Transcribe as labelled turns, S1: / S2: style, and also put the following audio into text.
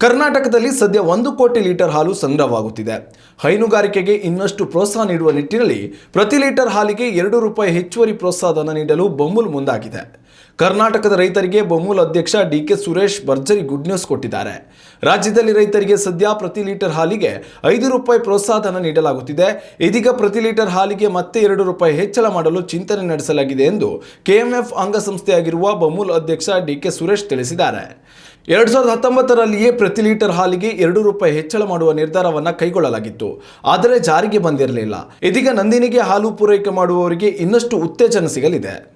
S1: ಕರ್ನಾಟಕದಲ್ಲಿ ಸದ್ಯ ಒಂದು ಕೋಟಿ ಲೀಟರ್ ಹಾಲು ಸಂಗ್ರಹವಾಗುತ್ತಿದೆ. ಹೈನುಗಾರಿಕೆಗೆ ಇನ್ನಷ್ಟು ಪ್ರೋತ್ಸಾಹ ನೀಡುವ ನಿಟ್ಟಿನಲ್ಲಿ ಪ್ರತಿ ಲೀಟರ್ ಹಾಲಿಗೆ ಎರಡು ರೂಪಾಯಿ ಹೆಚ್ಚುವರಿ ಪ್ರೋತ್ಸಾಹಧನ ನೀಡಲು ಬೊಂಬುಲ್ ಮುಂದಾಗಿದೆ. ಕರ್ನಾಟಕದ ರೈತರಿಗೆ ಬಮೂಲ್ ಅಧ್ಯಕ್ಷ ಡಿ ಕೆ ಸುರೇಶ್ ಭರ್ಜರಿ ಗುಡ್ ನ್ಯೂಸ್ ಕೊಟ್ಟಿದ್ದಾರೆ. ರಾಜ್ಯದಲ್ಲಿ ರೈತರಿಗೆ ಸದ್ಯ ಪ್ರತಿ ಲೀಟರ್ ಹಾಲಿಗೆ ಐದು ರೂಪಾಯಿ ಪ್ರೋತ್ಸಾಹಧನ ನೀಡಲಾಗುತ್ತಿದೆ. ಇದೀಗ ಪ್ರತಿ ಲೀಟರ್ ಹಾಲಿಗೆ ಮತ್ತೆ ಎರಡು ರೂಪಾಯಿ ಹೆಚ್ಚಳ ಮಾಡಲು ಚಿಂತನೆ ನಡೆಸಲಾಗಿದೆ ಎಂದು ಕೆಎಂಎಫ್ ಅಂಗಸಂಸ್ಥೆಯಾಗಿರುವ ಬಮೂಲ್ ಅಧ್ಯಕ್ಷ ಡಿ ಕೆ ಸುರೇಶ್ ತಿಳಿಸಿದ್ದಾರೆ. ಎರಡು ಸಾವಿರದ ಹತ್ತೊಂಬತ್ತರಲ್ಲಿಯೇ ಪ್ರತಿ ಲೀಟರ್ ಹಾಲಿಗೆ ಎರಡು ರೂಪಾಯಿ ಹೆಚ್ಚಳ ಮಾಡುವ ನಿರ್ಧಾರವನ್ನು ಕೈಗೊಳ್ಳಲಾಗಿತ್ತು. ಆದರೆ ಜಾರಿಗೆ ಬಂದಿರಲಿಲ್ಲ. ಇದೀಗ ನಂದಿನಿಗೆ ಹಾಲು ಪೂರೈಕೆ ಮಾಡುವವರಿಗೆ ಇನ್ನಷ್ಟು ಉತ್ತೇಜನ ಸಿಗಲಿದೆ.